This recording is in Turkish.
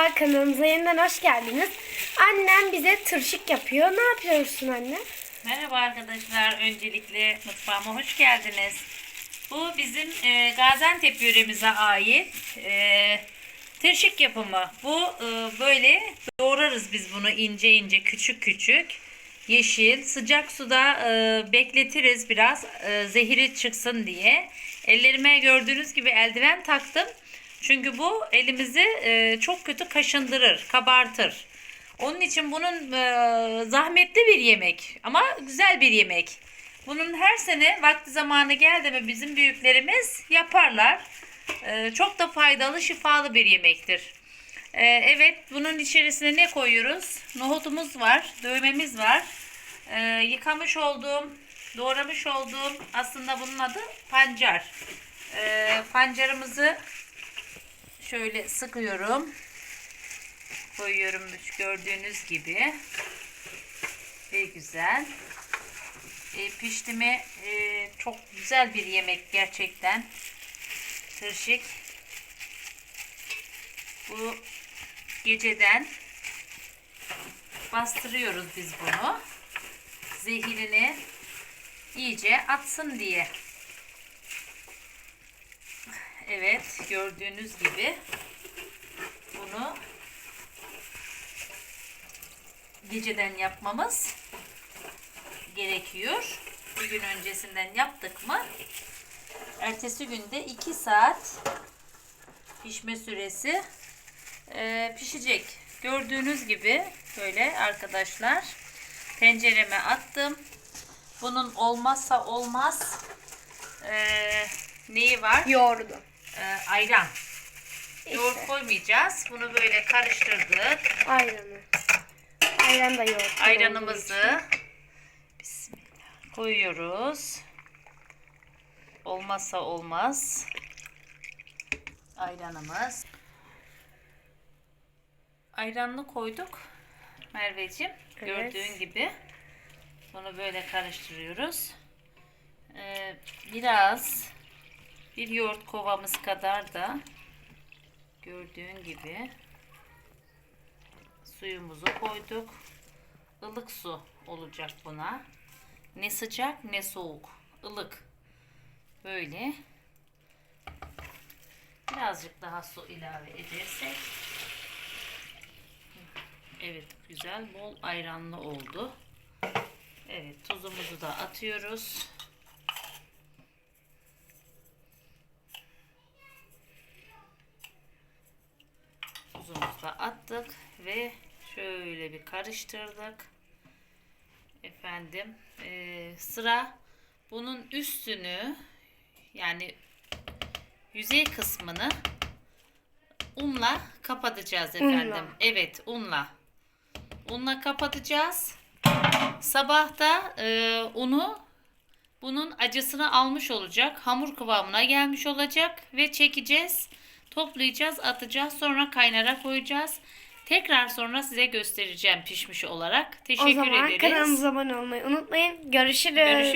Merhaba kanalımıza yeniden hoş geldiniz. Annem bize tırşık yapıyor. Ne yapıyorsun anne? Merhaba arkadaşlar. Öncelikle mutfağıma hoş geldiniz. Bu bizim e, Gaziantep yöremize ait e, tırşık yapımı. Bu e, böyle doğrarız biz bunu ince ince küçük küçük. Yeşil sıcak suda e, bekletiriz biraz e, zehiri çıksın diye. Ellerime gördüğünüz gibi eldiven taktım. Çünkü bu elimizi e, çok kötü kaşındırır, kabartır. Onun için bunun e, zahmetli bir yemek ama güzel bir yemek. Bunun her sene vakti zamanı geldi mi bizim büyüklerimiz yaparlar. E, çok da faydalı, şifalı bir yemektir. E, evet, bunun içerisine ne koyuyoruz? Nohutumuz var, dövmemiz var. E, yıkamış olduğum, doğramış olduğum aslında bunun adı pancar. E, pancarımızı şöyle sıkıyorum koyuyorum gördüğünüz gibi. Ve güzel. E, pişti mi e, çok güzel bir yemek gerçekten. Tırşık. Bu geceden bastırıyoruz biz bunu. Zehirini iyice atsın diye. Evet gördüğünüz gibi bunu geceden yapmamız gerekiyor. Bir gün öncesinden yaptık mı ertesi günde 2 saat pişme süresi e, pişecek. Gördüğünüz gibi böyle arkadaşlar tencereme attım. Bunun olmazsa olmaz e, neyi var? Yoğurdu. E, ayran. Yoğurt İşte. koymayacağız. Bunu böyle karıştırdık. Ayranı. Ayran da yoğurt. Ayranımızı Bismillah koyuyoruz. Olmazsa olmaz. Ayranımız. Ayranını koyduk. Merveciğim Evet. gördüğün gibi. Bunu böyle karıştırıyoruz. Ee, biraz bir yoğurt kovamız kadar da gördüğün gibi suyumuzu koyduk. Ilık su olacak buna. Ne sıcak ne soğuk. Ilık. Böyle. Birazcık daha su ilave edersek. Evet güzel bol ayranlı oldu. Evet tuzumuzu da atıyoruz. Da attık ve şöyle bir karıştırdık. Efendim eee, sıra bunun üstünü yani yüzey kısmını unla kapatacağız efendim. Unla. Evet unla. Unla kapatacağız. Sabah da eee, unu bunun acısını almış olacak. Hamur kıvamına gelmiş olacak ve çekeceğiz. Toplayacağız, atacağız. Sonra kaynara koyacağız. Tekrar sonra size göstereceğim pişmiş olarak. O Teşekkür zaman ederiz. kanalımıza abone olmayı unutmayın. Görüşürüz. Görüşürüz.